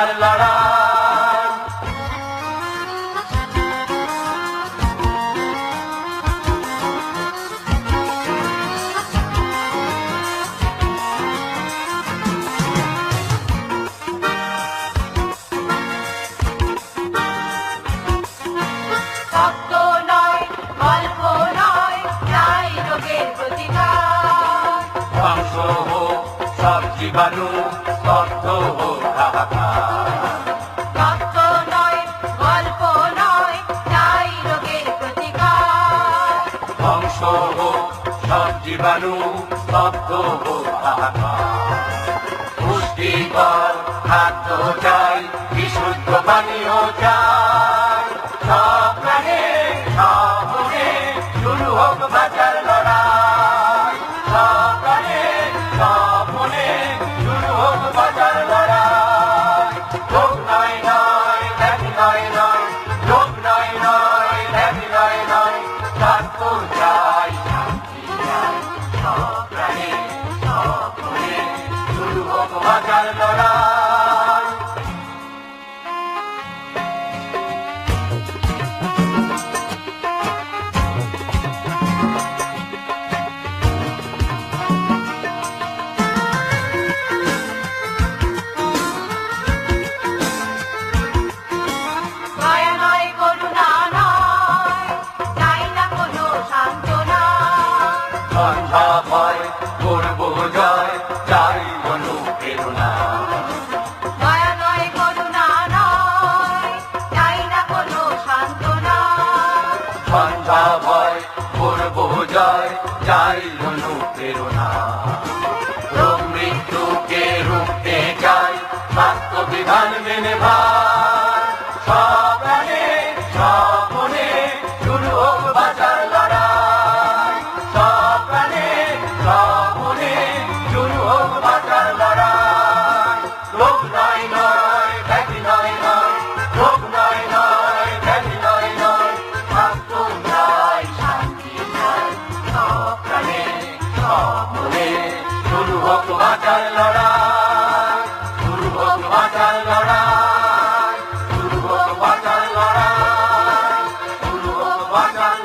বাংলার লড়াই। ভক্ত নয় গল্প নয় তাই রোগের প্রতিকার। ধ্বংস হোক সব জীবাণু স্তব্ধ হোক হোক সব জীবাণু স্তব্ধ হোক পুষ্টিকর খাদ্য চাই, বিশুদ্ধ পানীয় চাই। সব কানে শুরু হোক বাজার লড়াই। ভাগার লড়াই। মায়া নয় করুণা নয় চাই না কোনো সান্ত্বনা। সন্ধ্যা হয় করব জয়। অনুপ্রেরণা রোগ মৃত্যুকে রুখতে চাই বাস্তব বিধান মেনে ভাই সবানে সপনে শুরু হোক বাজার লড়াই সবানে সপনে শুরু হোক বাজার লড়াই। রোগ নয় নয় বাঁচার লড়াই পূর্ব বাঁচার লড়াই পূর্ব বাঁচার